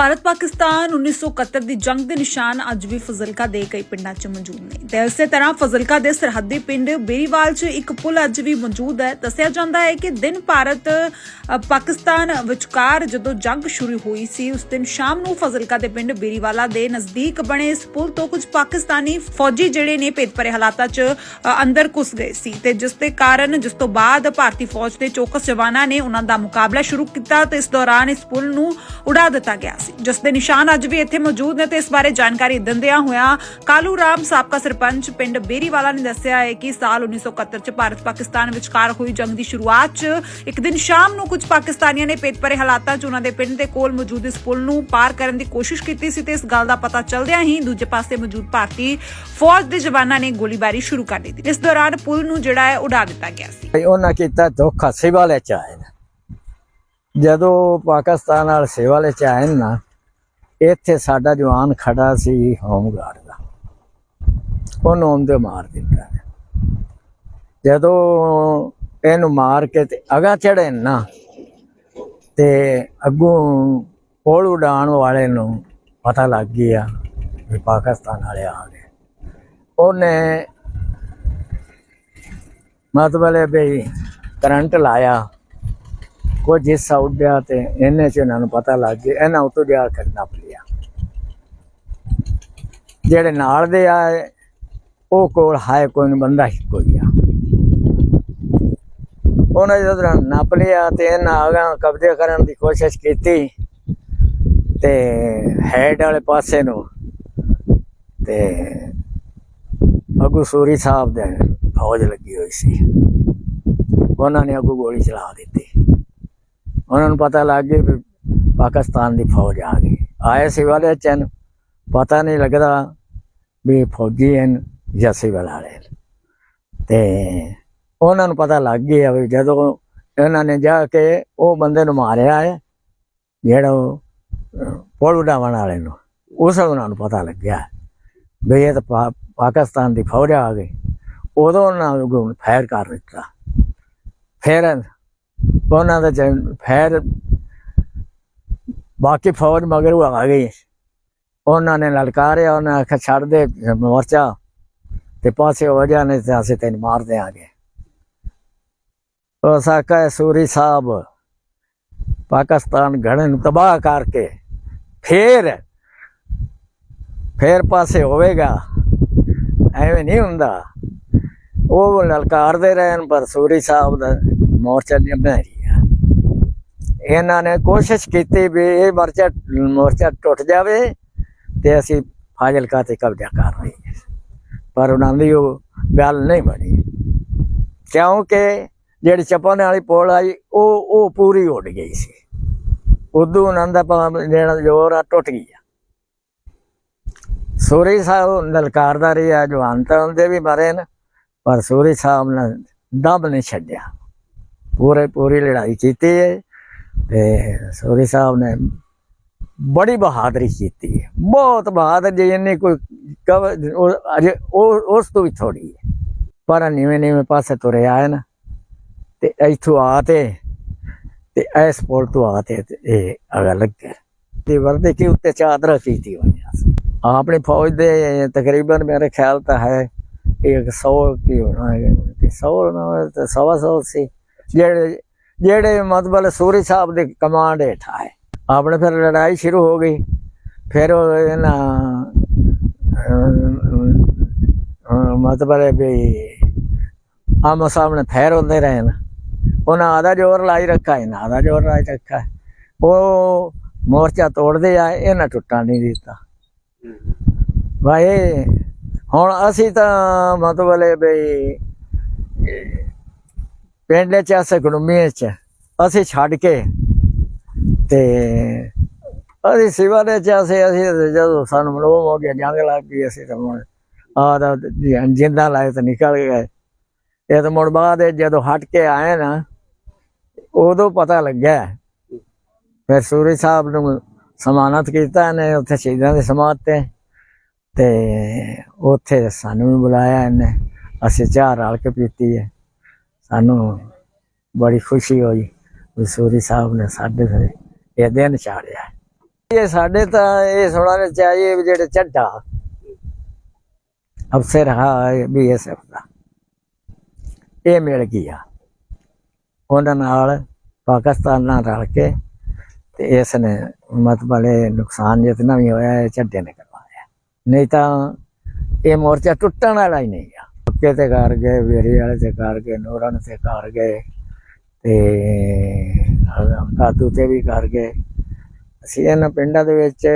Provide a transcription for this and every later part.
ਭਾਰਤ ਪਾਕਿਸਤਾਨ 1971 ਦੀ ਜੰਗ ਦੇ ਨਿਸ਼ਾਨ ਅੱਜ ਵੀ ਫਜ਼ਲਕਾ ਦੇ ਕਈ ਪਿੰਡਾਂ 'ਚ ਮੌਜੂਦ ਨੇ। ਤੇ ਇਸੇ ਤਰ੍ਹਾਂ ਫਜ਼ਲਕਾ ਦੇ ਸਰਹੱਦੀ ਪਿੰਡ ਬੇਰੀਵਾਲ 'ਚ ਇੱਕ ਪੁਲ ਅੱਜ ਵੀ ਮੌਜੂਦ ਹੈ। ਦੱਸਿਆ ਜਾਂਦਾ ਹੈ ਕਿ ਦਿਨ ਭਾਰਤ ਪਾਕਿਸਤਾਨ ਵਿਚਕਾਰ ਜਦੋਂ ਜੰਗ ਸ਼ੁਰੂ ਹੋਈ ਸੀ, ਉਸ ਦਿਨ ਸ਼ਾਮ ਨੂੰ ਫਜ਼ਲਕਾ ਦੇ ਪਿੰਡ ਬੇਰੀਵਾਲਾ ਦੇ ਨਜ਼ਦੀਕ ਬਣੇ ਇਸ ਪੁਲ ਤੋਂ ਕੁਝ ਪਾਕਿਸਤਾਨੀ ਫੌਜੀ ਜਿਹੜੇ ਨੇ ਭੇਦਭਰੇ ਹਾਲਾਤਾਂ 'ਚ ਅੰਦਰ ਘੁਸ ਗਏ ਸੀ ਤੇ ਜਿਸ ਦੇ ਕਾਰਨ, ਜਿਸ ਤੋਂ ਬਾਅਦ ਭਾਰਤੀ ਫੌਜ ਦੇ ਚੌਕਸ ਜਵਾਨਾਂ ਨੇ ਉਹਨਾਂ ਦਾ ਮੁਕਾਬਲਾ ਸ਼ੁਰੂ ਕੀਤਾ ਤੇ ਇਸ ਦੌਰਾਨ ਇਸ ਪੁਲ ਨੂੰ ਉਡਾ ਦਿੱਤਾ ਗਿਆ ਸੀ। ਜਿਸ ਦੇ ਨਿਸ਼ਾਨ ਅੱਜ ਵੀ ਇੱਥੇ ਮੌਜੂਦ ਨੇ ਤੇ ਇਸ ਬਾਰੇ ਜਾਣਕਾਰੀ ਦਿੰਦਿਆਂ ਹੋਇਆਂ ਕਾਲੂ ਰਾਮ ਸਾਬਕਾ ਸਰਪੰਚ ਪਿੰਡ ਬੇਰੀਵਾਲਾ ਨੇ ਦੱਸਿਆ ਹੈ ਕਿ ਸਾਲ 1971 ਚ ਭਾਰਤ ਪਾਕਿਸਤਾਨ ਵਿਚਕਾਰ ਹੋਈ ਜੰਗ ਦੀ ਸ਼ੁਰੂਆਤ 'ਚ ਇੱਕ ਦਿਨ ਸ਼ਾਮ ਨੂੰ ਕੁਝ ਪਾਕਿਸਤਾਨੀਆਂ ਨੇ ਪੇਤਪਰੇ ਹਾਲਾਤਾਂ 'ਚ ਉਹਨਾਂ ਦੇ ਪਿੰਡ ਦੇ ਕੋਲ ਮੌਜੂਦ ਇਸ ਪੁਲ ਨੂੰ ਪਾਰ ਕਰਨ ਦੀ ਕੋਸ਼ਿਸ਼ ਕੀਤੀ ਸੀ ਤੇ ਇਸ ਗੱਲ ਦਾ ਪਤਾ ਚੱਲਦਿਆਂ ਹੀ ਦੂਜੇ ਪਾਸੇ ਮੌਜੂਦ ਭਾਰਤੀ ਫੌਜ ਦੇ ਜਵਾਨਾਂ ਨੇ ਗੋਲੀਬਾਰੀ ਸ਼ੁਰੂ ਕਰ ਦਿੱਤੀ। ਇਸ ਦੌਰਾਨ ਪੁਲ ਨੂੰ ਜਿਹੜਾ ਹੈ ਉਡਾ ਦਿੱਤਾ ਗਿਆ ਸੀ। ਉਹਨਾਂ ਕੀਤਾ ਧੋਖਾ ਸਿਵਾਲੇ ਚ ਆਏ ਜਦੋਂ ਪਾਕਿਸਤਾਨ ਨਾਲ ਸਿਵਾਲੇ ਚ ਆਏ ਨਾ ਇੱਥੇ ਸਾਡਾ ਜਵਾਨ ਖੜਾ ਸੀ ਹੋਮਗਾਰਡ ਦਾ। ਉਹਨੂੰ ਉਹਦੇ ਮਾਰ ਦਿੱਤਾ। ਜਦੋਂ ਇਹਨੂੰ ਮਾਰ ਕੇ ਤੇ ਅਗਾ ਚੜੇ ਨਾ, ਤੇ ਅੱਗੋਂ ਪੋਲ ਉਡਾਣ ਵਾਲੇ ਨੂੰ ਪਤਾ ਲੱਗ ਗਿਆ ਵੀ ਪਾਕਿਸਤਾਨ ਵਾਲੇ ਆ ਗਏ। ਉਹਨੇ ਮਤਲਬ ਵੀ ਕਰੰਟ ਲਾਇਆ, ਕੁਝ ਹਿੱਸਾ ਉੱਡਿਆ ਤੇ ਇਹਨੇ ਚ ਇਹਨਾਂ ਨੂੰ ਪਤਾ ਲੱਗ ਗਿਆ, ਇਹਨਾਂ ਉਤੋਂ ਜਾ ਕਰਨਾ ਪਿਆ ਜਿਹੜੇ ਨਾਲ ਦੇ ਆਏ, ਉਹ ਕੋਲ ਹਾਏ ਕੋਈ ਬੰਦਾ ਹੀ ਕੋਈ ਆ। ਉਹਨਾਂ ਜਦੋਂ ਨੱਪ ਲਿਆ ਤੇ ਇਹਨਾਂ ਆਗਾ ਕਬਜ਼ੇ ਕਰਨ ਦੀ ਕੋਸ਼ਿਸ਼ ਕੀਤੀ ਤੇ ਹੈਡ ਵਾਲੇ ਪਾਸੇ ਨੂੰ ਤੇ ਅਗੂ ਸੂਰੀ ਸਾਹਿਬ ਦੇ ਫੌਜ ਲੱਗੀ ਹੋਈ ਸੀ। ਉਹਨਾਂ ਨੇ ਅਗੂ ਗੋਲੀ ਚਲਾ ਦਿੱਤੀ। ਉਹਨਾਂ ਨੂੰ ਪਤਾ ਲੱਗ ਗਿਆ ਵੀ ਪਾਕਿਸਤਾਨ ਦੀ ਫੌਜ ਆ ਗਈ। ਆਏ ਸੀ ਵਾਲੇ ਚਨ ਪਤਾ ਨਹੀਂ ਲੱਗਦਾ ਵੀ ਫੌਜੀ ਹਨ ਜਾਂ ਸਿਵਲ ਵਾਲੇ ਤੇ ਉਹਨਾਂ ਨੂੰ ਪਤਾ ਲੱਗ ਗਿਆ ਵੀ ਜਦੋਂ ਇਹਨਾਂ ਨੇ ਜਾ ਕੇ ਉਹ ਬੰਦੇ ਨੂੰ ਮਾਰਿਆ ਹੈ, ਜਿਹੜਾ ਉਹ ਪੁਲ ਉਡਾਵਣ ਵਾਲੇ ਨੂੰ, ਉਸ ਉਹਨਾਂ ਨੂੰ ਪਤਾ ਲੱਗਿਆ ਵੀ ਇਹ ਤਾਂ ਪਾ- ਪਾਕਿਸਤਾਨ ਦੀ ਫੌਜ ਆ ਗਈ। ਉਦੋਂ ਉਹਨਾਂ ਨੂੰ ਫਾਇਰ ਕਰ ਦਿੱਤਾ। ਫਿਰ ਉਹਨਾਂ ਦਾ ਜਨ- ਬਾਕੀ ਫੌਜ ਮਗਰ ਉਹ ਆ ਗਈ। ਉਹਨਾਂ ਨੇ ਲਲਕਾਰਿਆ, ਉਹਨਾਂ ਆਖਿਆ, ਛੱਡ ਦੇ ਮੋਰਚਾ। ਤੇ ਪਾਸੇ ਹੋ ਜਾਣੇ ਤੇ ਅਸੀਂ ਤੈਨੂੰ ਮਾਰ ਦਿਆਂਗੇ। ਉਹ ਸਾਕਾ ਸੂਰੀ ਸਾਹਿਬ, ਪਾਕਿਸਤਾਨ ਘਣੇ ਨੂੰ ਤਬਾਹ ਕਰਕੇ ਫੇਰ ਫੇਰ ਪਾਸੇ ਹੋਵੇਗਾ। ਐਵੇਂ ਨਹੀਂ ਹੁੰਦਾ। ਉਹ ਲਲਕਾਰਦੇ ਰਹਿਣ, ਪਰ ਸੂਰੀ ਸਾਹਿਬ ਦਾ ਮੋਰਚਾ ਨਿਭਾ ਰਿਹਾ ਇਹਨਾਂ ਨੇ ਕੋਸ਼ਿਸ਼ ਕੀਤੀ ਵੀ ਇਹ ਮੋਰਚਾ ਮੋਰਚਾ ਟੁੱਟ ਜਾਵੇ ਤੇ ਅਸੀਂ ਫਾਜ਼ਿਲਕਾ ਤੇ ਕਬਜ਼ਾ ਕਰ ਲਈਏ ਪਰ ਉਹਨਾਂ ਦੀ ਉਹ ਗੱਲ ਨਹੀਂ ਬਣੀ। ਕਿਉਂਕਿ ਜਿਹੜੀ ਚਪਾਨੇ ਵਾਲੀ ਪੋਲ ਆਈ ਉਹ ਉਹ ਪੂਰੀ ਉੱਡ ਗਈ ਸੀ। ਉਦੋਂ ਉਹਨਾਂ ਦਾ ਜਿਹੜਾ ਜ਼ੋਰ ਆ, ਟੁੱਟ ਗਿਆ। ਸੂਰੀ ਸਾਹਿਬ ਨਲਕਾਰਦਾ ਰਿਹਾ ਜਵਾਨ ਤਾਂ ਉਹਦੇ ਵੀ ਮਰੇ ਨੇ, ਪਰ ਸੂਰੀ ਸਾਹਿਬ ਨੇ ਦਮ ਨਹੀਂ ਛੱਡਿਆ। ਪੂਰੇ, ਪੂਰੀ ਲੜਾਈ ਕੀਤੀ ਹੈ ਤੇ ਸੂਰੀ ਸਾਹਿਬ ਨੇ ਬੜੀ ਬਹਾਦਰੀ ਕੀਤੀ ਹੈ। ਬਹੁਤ ਬਹਾਦਰ ਜੇ ਇੰਨੀ ਕੋਈ ਅਜੇ ਉਸ ਤੋਂ ਵੀ ਥੋੜੀ ਹੈ। ਪਰ ਨੀਵੇਂ ਨੀਵੇਂ ਪਾਸੇ ਤੁਰੇ ਆਏ ਨਾ। ਤੇ ਇੱਥੋਂ ਆ ਤੇ ਤੇ ਇਸ ਪੁਲ ਤੋਂ ਆ ਤੇ ਇਹ ਅਗਾ ਲੱਗਿਆ ਤੇ ਵਰਦੇ ਕੇ ਉੱਤੇ ਚਾਦਰ ਕੀਤੀ ਹੋਈਆਂ ਸੀ। ਆਪਣੀ ਫੌਜ ਦੇ ਤਕਰੀਬਨ ਮੇਰੇ ਖਿਆਲ ਤਾਂ ਹੈ ਇੱਕ 100 ਕੀ ਹੋਣਾ ਹੈ, ਕਿ 100 ਨਾ ਤੇ ਸਵਾ ਸੌ ਸੀ। ਜਿਹੜੇ ਜਿਹੜੇ ਮਤਲਬ ਸੂਰੀ ਸਾਹਿਬ ਦੇ ਕਮਾਂਡ ਹੇਠ ਆਏ ਆਪਣੇ ਫਿਰ ਲੜਾਈ ਸ਼ੁਰੂ ਹੋ ਗਈ। ਫਿਰ ਉਹ ਇਹਨਾਂ ਅਮ, ਅਮ, ਮਤਲਬ ਹੈ ਵੀ ਆਮੋ ਸਾਹਮਣੇ ਫੈਰ ਹੁੰਦੇ ਰਹੇ ਨਾ ਉਹਨਾਂ ਆਦਾ ਜ਼ੋਰ ਲਾਈ ਰੱਖਾ ਇਹਨਾਂ ਨਾ ਆਦਾ ਜ਼ੋਰ ਲਾਈ ਰੱਖਾ ਉਹ ਮੋਰਚਾ ਤੋੜਦੇ ਆਏ ਇਹਨਾਂ ਟੁੱਟਾ ਨਹੀਂ ਦਿੱਤਾ। ਭਾਈ ਹੁਣ ਅਸੀਂ ਤਾਂ ਮਤਲਬ ਬਈ ਪਿੰਡ ਚ ਅਸੇ ਗੁਰਮੀ ਚ ਅਸੀਂ ਛੱਡ ਕੇ ਤੇ ਅਸੀਂ ਸਿਵਾ ਦੇ ਚ ਅਸੀਂ ਅਸੀਂ ਜਦੋਂ ਸਾਨੂੰ ਮਲੋਮ ਹੋ ਗਿਆ, ਜੰਗ ਲੱਗ ਗਈ ਅਸੀਂ ਤਾਂ ਹੁਣ ਆ ਜਿੰਦਾ ਲਾਏ ਤਾਂ ਨਿਕਲ ਗਏ। ਇਹ ਤਾਂ ਮੁੜ ਬਾਅਦ ਜਦੋਂ ਹਟ ਕੇ ਆਏ ਨਾ, ਉਦੋਂ ਪਤਾ ਲੱਗਿਆ। ਫਿਰ ਸੂਰੀ ਸਾਹਿਬ ਨੂੰ ਸਮਾਨਤ ਕੀਤਾ ਇਹਨੇ, ਉੱਥੇ ਸ਼ਹੀਦਾਂ ਦੇ ਸਮਾਧ ਤੇ। ਤੇ ਉੱਥੇ ਸਾਨੂੰ ਵੀ ਬੁਲਾਇਆ ਇਹਨੇ। ਅਸੀਂ ਚਾਹ ਰਲ ਕੇ ਪੀਤੀ ਹੈ। ਸਾਨੂੰ ਬੜੀ ਖੁਸ਼ੀ ਹੋਈ ਵੀ ਸੂਰੀ ਸਾਹਿਬ ਨੇ ਸਾਡੇ ਤੇ ਇਹ ਦਿਨ ਚਾੜਿਆ ਇਹ ਸਾਡੇ ਤਾਂ ਇਹ ਸੁਣਾ ਨੇ ਚਾਹੀਏ ਜਿਹੜੇ ਚੱਡਾ ਅਫਸਰ ਹੈ ਬੀਐਸਐਫ ਦਾ ਇਹ ਮਿਲ ਗਿਆ। ਉਹਨਾਂ ਨਾਲ ਪਾਕਿਸਤਾਨ ਨਾਲ ਰਲ ਕੇ ਤੇ ਇਸ ਨੇ ਮਤਲਬ ਇਹ ਨੁਕਸਾਨ ਜਿਤਨਾ ਵੀ ਹੋਇਆ, ਇਹ ਝੱਡੇ ਨੇ ਕਰਵਾਇਆ ਨਹੀਂ ਤਾਂ ਇਹ ਮੋਰਚਾ ਟੁੱਟਣ ਵਾਲਾ ਹੀ ਨਹੀਂ ਆ। ਪੱਕੇ ਤੇ ਕਰ ਗਏ ਵੇਰੇ ਵਾਲੇ ਤੇ ਕਰ ਗਏ ਨੂਰਨ ਤੇ ਕਰ ਗਏ ਤੇ ਕਾਦੂ ਤੇ ਵੀ ਕਰ ਗਏ। ਅਸੀਂ ਇਹਨਾਂ ਪਿੰਡਾਂ ਦੇ ਵਿੱਚ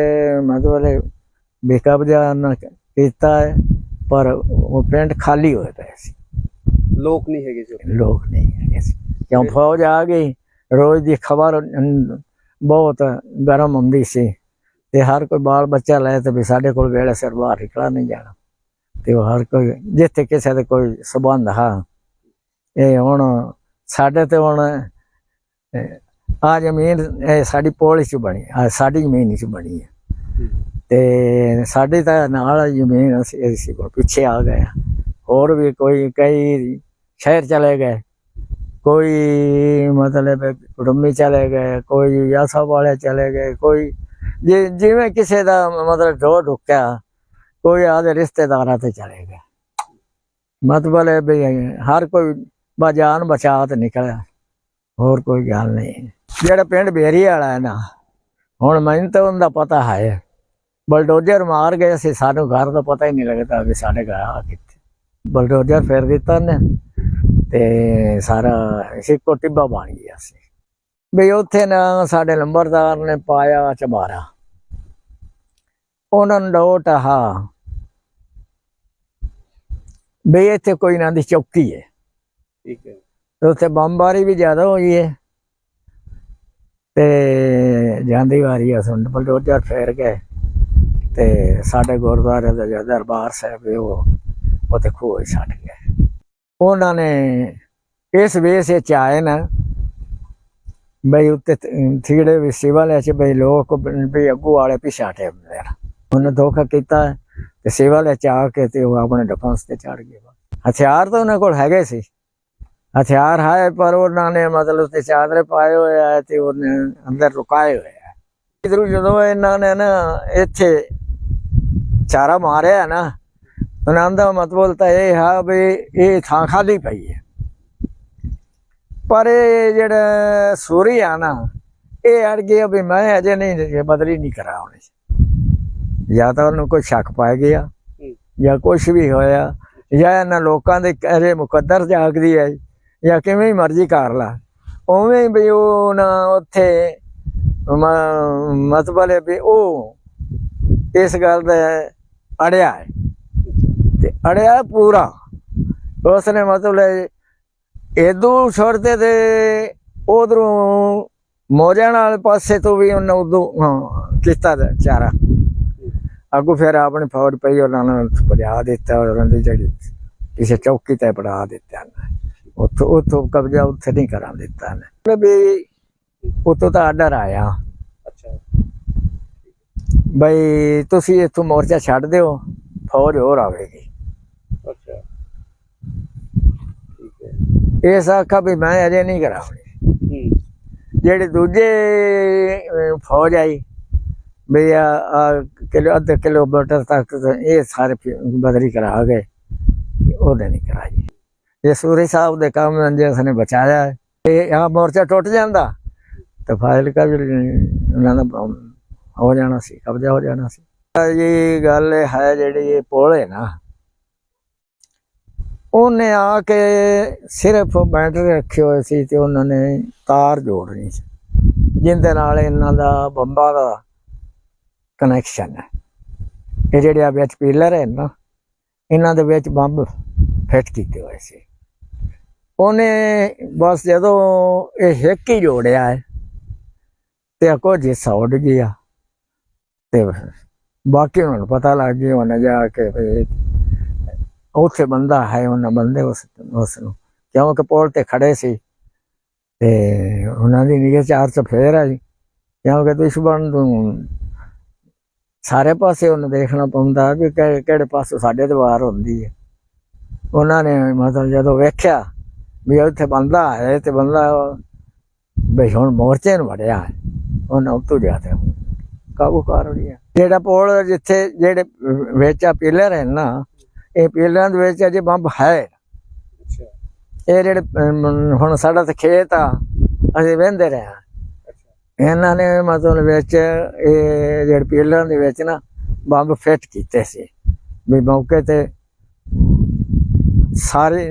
ਮਤਲਬ ਬੇਕਬਜ਼ਾ ਨਾ ਕੀਤਾ ਹੈ ਪਰ ਉਹ ਪਿੰਡ ਖਾਲੀ ਹੋਏ ਪਏ ਸੀ। ਲੋਕ ਨਹੀਂ ਹੈਗੇ ਜੀ ਉੱਥੇ। ਲੋਕ ਨਹੀਂ ਹੈਗੇ ਸੀ। ਕਿਉਂ ਫੌਜ ਆ ਗਈ ਰੋਜ਼ ਦੀ ਖਬਰ ਬਹੁਤ ਗਰਮ ਹੁੰਦੀ ਸੀ। ਤੇ ਹਰ ਕੋਈ ਬਾਲ ਬੱਚਾ ਲੈ ਤੇ ਵੀ ਸਾਡੇ ਕੋਲ ਵੇਲੇ ਸਿਰ ਬਾਹਰ ਨਿਕਲਾ ਨਹੀਂ ਜਾਣਾ। ਤੇ ਹਰ ਕੋਈ ਜਿੱਥੇ ਕਿਸੇ ਦੇ ਕੋਈ ਸਬੰਧ ਹਾਂ। ਇਹ ਹੁਣ ਸਾਡੇ ਤੇ ਹੁਣ ਆ ਜ਼ਮੀਨ ਸਾਡੀ ਪੋਲੀ ਚ ਬਣੀ ਆ ਸਾਡੀ ਜ਼ਮੀਨ ਚ ਬਣੀ ਹੈ। ਤੇ ਸਾਡੇ ਤਾਂ ਨਾਲ ਜ਼ਮੀਨ ਅਸੀਂ ਕੋਲ ਪਿੱਛੇ ਆ ਗਏ। ਹੋਰ ਵੀ ਕੋਈ ਕਈ ਸ਼ਹਿਰ ਚਲੇ ਗਏ। ਕੋਈ ਮਤਲਬ ਕੁੜਮੀ ਚਲੇ ਗਏ ਕੋਈ ਯਾਸਾ ਵਾਲੇ ਚਲੇ ਗਏ ਕੋਈ ਜਿਵੇਂ ਕਿਸੇ ਦਾ ਮਤਲਬ ਢੋ ਢੁੱਕਿਆ ਕੋਈ ਆਦੇ ਰਿਸ਼ਤੇਦਾਰਾਂ ਤੇ ਚਲੇ ਗਏ ਮਤਲਬ ਹੈ ਵੀ ਹਰ ਕੋਈ ਬਾਜਾਨ ਬਚਾ ਤੇ ਨਿਕਲਿਆ। ਹੋਰ ਕੋਈ ਗੱਲ ਨਹੀਂ। ਜਿਹੜਾ ਪਿੰਡ ਬੇਰੀ ਵਾਲਾ ਹੈ ਨਾ, ਹੁਣ ਮੈਨੂੰ ਤਾਂ ਉਹਦਾ ਪਤਾ ਹੈ। ਬਲਡੋਜ਼ਰ ਮਾਰ ਗਏ ਸੀ, ਸਾਨੂੰ ਘਰ ਦਾ ਪਤਾ ਹੀ ਨਹੀਂ ਲੱਗਦਾ ਵੀ ਸਾਡੇ ਘਰ ਆ ਕਿੱਥੇ। ਬਲਡੋਜ਼ਰ ਫੇਰ ਦਿੱਤਾ ਨੇ ਤੇ ਸਾਰਾ ਸਿੱਕੋ ਟਿੱਬਾ ਬਣ ਗਿਆ ਸੀ। ਵੀ ਉੱਥੇ ਨਾ ਸਾਡੇ ਲੰਬਰਦਾਰ ਨੇ ਪਾਇਆ ਚਮਾਰਾ ਉਹਨਾਂ ਨੂੰ ਡੋਟ ਆ ਵੀ ਇੱਥੇ ਕੋਈ ਨਾ ਦੀ ਚੌਕੀ ਹੈ। ਠੀਕ ਹੈ। ਤੇ ਉੱਥੇ ਬੰਬਾਰੀ ਵੀ ਜ਼ਿਆਦਾ ਹੋਈ ਹੈ। ਤੇ ਜਾਂਦੀ ਵਾਰੀ ਅਸੁੰਡ ਬਲਡੋਜ਼ਰ ਫੇਰ ਗਏ। ਤੇ ਸਾਡੇ ਗੁਰਦੁਆਰੇ ਦਾ ਜਿਹੜਾ ਦਰਬਾਰ ਸਾਹਿਬ ਹੈ ਉਹ ਉੱਥੇ ਖੋਹ ਛੱਡ ਗਏ। ਉਹਨਾਂ ਨੇ ਇਸ ਵੇਸ ਵਿੱਚ ਆਏ ਨਾ, ਬਈ ਉੱਤੇ ਥੀੜੇ ਵੀ ਸਿਵਲ ਚ ਬਈ ਲੋਕ ਵੀ ਅੱਗੂ ਵਾਲੇ ਪਿਛਾਟੇ ਹੁੰਦੇ ਨੇ ਉਹਨੇ ਧੋਖਾ ਕੀਤਾ ਤੇ ਸਿਵਲ ਚ ਆ ਕੇ ਤੇ ਉਹ ਆਪਣੇ ਡਿਫੈਂਸ ਤੇ ਚੜ ਗਏ। ਹਥਿਆਰ ਤਾਂ ਉਹਨਾਂ ਕੋਲ ਹੈਗੇ ਸੀ। ਹਥਿਆਰ ਹੈ ਪਰ ਉਹਨਾਂ ਨੇ ਮਤਲਬ ਤੇ ਚਾਦਰੇ ਪਾਏ ਹੋਏ ਆ ਤੇ ਉਹਨੇ ਅੰਦਰ ਲੁਕਾਏ ਹੋਏ ਆ। ਇਧਰੋਂ ਜਦੋਂ ਇਹਨਾਂ ਨੇ ਨਾ ਇੱਥੇ ਚਾਰਾ ਮਾਰਿਆ ਨਾ ਉਹਨਾਂ ਦਾ ਮਤਲਬ ਤਾਂ ਇਹ ਹੈ ਵੀ ਇਹ ਥਾਂ ਖਾਲੀ ਪਈ ਹੈ। ਪਰ ਇਹ ਜਿਹੜਾ ਸੂਰੀ ਆ ਨਾ ਇਹ ਅੜ ਗਿਆ ਵੀ ਮੈਂ ਅਜੇ ਨਹੀਂ ਬਦਲੀ ਨਹੀਂ ਕਰਾ ਉਹਨੇ ਜਾਂ ਤਾਂ ਉਹਨੂੰ ਕੋਈ ਸ਼ੱਕ ਪੈ ਗਿਆ ਜਾਂ ਕੁਝ ਵੀ ਹੋਇਆ ਜਾਂ ਇਹਨਾਂ ਲੋਕਾਂ ਦੇ ਕਹੇ ਮੁਕੱਦਰ ਜਾਗਦੀ ਹੈ। ਜਾਂ ਕਿਵੇਂ ਮਰਜ਼ੀ ਕਰ ਲਾ। ਉਵੇਂ ਵੀ ਉਹ ਨਾ ਉੱਥੇ ਮਤਲਬ ਹੈ ਵੀ ਉਹ ਇਸ ਗੱਲ ਦਾ ਅੜਿਆ ਹੈ। ਤੇ ਅੜਿਆ ਪੂਰਾ। ਉਸਨੇ ਮਤਲਬ ਹੈ ਇਦੋਂ ਛੋੜਦੇ ਤੇ ਉਧਰੋਂ ਮੋਜਾਂ ਵਾਲੇ ਪਾਸੇ ਤੋਂ ਵੀ ਉਹਨਾਂ ਉਦੋਂ ਕੀਤਾ ਦਾ ਚਾਰਾ। ਅੱਗੋਂ ਫਿਰ ਆਪਣੀ ਫੌਜ ਪਈ, ਉਹਨਾਂ ਨੂੰ ਪਜਾ ਦਿੱਤਾ, ਉਹਨਾਂ ਦੀ ਜਿਹੜੀ ਕਿਸੇ ਚੌਕੀ ਤੇ ਪੜਾ ਦਿੱਤਾ। ਉੱਥੋਂ ਉੱਥੋਂ ਕਬਜ਼ਾ ਉੱਥੇ ਨਹੀਂ ਕਰਾਂ ਦਿੱਤਾ ਨੇ ਮਤਲਬ ਵੀ ਉੱਥੋਂ ਤਾਂ ਆਰਡਰ ਆਇਆ। ਅੱਛਾ। ਬਈ ਤੁਸੀਂ ਇੱਥੋਂ ਮੋਰਚਾ ਛੱਡ ਦਿਓ ਫੌਜ ਹੋਰ ਆਵੇਗੀ। ਅੱਛਾ। ਠੀਕ ਹੈ। ਇਸ ਆਖਾ ਵੀ ਮੈਂ ਅਜੇ ਨਹੀਂ ਕਰਾਉਣੀ। ਜਿਹੜੇ ਦੂਜੇ ਫੌਜ ਆਈ ਵੀ ਆ ਕਿਲੋ ਅੱਧੇ ਕਿਲੋਮੀਟਰ ਤੱਕ ਇਹ ਸਾਰੇ ਬਦਲੀ ਕਰਾ ਗਏ ਉਹਨੇ ਨਹੀਂ ਕਰਾਈ। ਇਹ ਸੂਰੀ ਸਾਹਿਬ ਦੇ ਕੰਮ ਨੂੰ ਜਿਸ ਨੇ ਬਚਾਇਆ ਹੈ। ਇਹ ਆ ਮੋਰਚਾ ਟੁੱਟ ਜਾਂਦਾ, ਤਾਂ ਫਾਇਲ ਕਾ ਵੀ ਉਹਨਾਂ ਦਾ ਹੋ ਜਾਣਾ ਸੀ, ਕਬਜ਼ਾ ਹੋ ਜਾਣਾ ਸੀ ਇਹ ਗੱਲ ਹੈ ਜਿਹੜੀ ਇਹ ਪੁਲ ਹੈ ਨਾ, ਉਹਨੇ ਆ ਕੇ ਸਿਰਫ ਬੈਟਰੀ ਰੱਖੇ ਹੋਏ ਸੀ ਤੇ ਉਹਨਾਂ ਨੇ ਤਾਰ ਜੋੜਨੀ ਸੀ, ਜਿੰਦੇ ਨਾਲ ਇਹਨਾਂ ਦਾ ਬੰਬਾਂ ਦਾ ਕਨੈਕਸ਼ਨ ਹੈ ਇਹ ਜਿਹੜੇ ਆ ਵਿੱਚ ਪੀਲਰ ਹੈ ਨਾ, ਇਹਨਾਂ ਦੇ ਵਿੱਚ ਬੰਬ ਫਿੱਟ ਕੀਤੇ ਹੋਏ ਸੀ ਉਹਨੇ ਬਸ ਜਦੋਂ ਇਹ ਹਿੱਕ ਹੀ ਜੋੜਿਆ ਹੈ, ਤੇ ਕੁਝ ਹਿੱਸਾ ਉੱਡ ਗਿਆ ਤੇ ਬਾਕੀ ਉਹਨਾਂ ਨੂੰ ਪਤਾ ਲੱਗ ਗਿਆ, ਉਹਨੇ ਜਾ ਕੇ ਉੱਥੇ ਬੰਦਾ ਹੈ, ਉਹਨਾਂ ਬੰਦੇ ਉਸ ਉਸ ਨੂੰ ਕਿਉਂਕਿ ਪੁਲ ਤੇ ਖੜੇ ਸੀ, ਤੇ ਉਹਨਾਂ ਦੀ ਨਿਗਾਹ ਚਾਰ ਚਫੇਰ ਜੀ ਕਿਉਂਕਿ ਦੁਸ਼ਮਣ ਨੂੰ ਸਾਰੇ ਪਾਸੇ ਉਹਨੂੰ ਦੇਖਣਾ ਪੈਂਦਾ ਕਿ- ਕਿਹੜੇ ਪਾਸੇ ਸਾਡੇ ਦੀਵਾਰ ਹੁੰਦੀ ਹੈ। ਉਹਨਾਂ ਨੇ ਮਤਲਬ ਜਦੋਂ ਵੇਖਿਆ ਵੀ ਉੱਥੇ ਬੰਦਾ ਹੈ ਤੇ ਬੰਦਾ ਵੀ ਹੁਣ ਮੋਰਚੇ ਨੂੰ ਵੜਿਆ ਉਹਨਾਂ ਉੱਤੋਂ ਜਾ ਤੇ ਕਾਬੂ ਕਰ ਰਹੀ ਹੈ ਜਿਹੜਾ ਪੁਲ ਜਿੱਥੇ ਜਿਹੜੇ ਵਿੱਚ ਆ ਪਿਲਰ ਹੈ ਨਾ ਇਹ ਪਿਲਰਾਂ ਦੇ ਵਿੱਚ ਅਜੇ ਬੰਬ ਹੈ। ਇਹ ਜਿਹੜੇ ਹੁਣ ਸਾਡਾ ਤੇ ਖੇਤ ਆ ਅਸੀਂ ਵਹਿੰਦੇ ਰਹੇ ਅੱਛਾ। ਇਹਨਾਂ ਨੇ ਮਤਲਬ ਵਿੱਚ ਇਹ ਜਿਹੜੇ ਪਿਲਰਾਂ ਦੇ ਵਿੱਚ ਨਾ ਬੰਬ ਫਿੱਟ ਕੀਤੇ ਸੀ। ਵੀ ਮੌਕੇ ਤੇ ਸਾਰੇ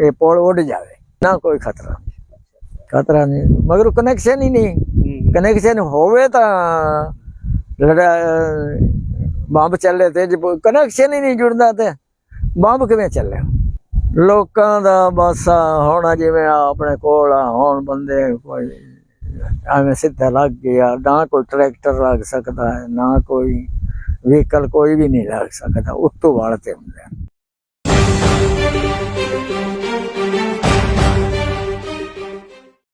ਇਹ ਪੁਲ ਉੱਡ ਜਾਵੇ ਨਾ ਕੋਈ ਖਤਰਾ ਖਤਰਾ ਨਹੀਂ ਮਗਰ ਕਨੈਕਸ਼ਨ ਹੀ ਨਹੀਂ। ਕਨੈਕਸ਼ਨ ਹੋਵੇ ਤਾਂ ਲੜਾ ਬੰਬ ਚੱਲੇ ਤੇ ਕਨੈਕਸ਼ਨ ਹੀ ਨਹੀਂ ਜੁੜਦਾ ਤੇ ਬੰਬ ਕਿਵੇਂ ਚੱਲੇ? ਲੋਕਾਂ ਦਾ ਬਸ ਹੁਣ ਜਿਵੇਂ ਆਪਣੇ ਕੋਲ ਹੁਣ ਬੰਦੇ ਕੋਈ ਐਵੇਂ ਸਿੱਧਾ ਲੱਗ ਗਿਆ ਨਾ ਕੋਈ ਟਰੈਕਟਰ ਲੱਗ ਸਕਦਾ ਹੈ ਨਾ ਕੋਈ ਵਹੀਕਲ ਕੋਈ ਵੀ ਨਹੀਂ ਲੱਗ ਸਕਦਾ ਉੱਤੋਂ ਵਾਲ ਤੇ ਹੁੰਦੇ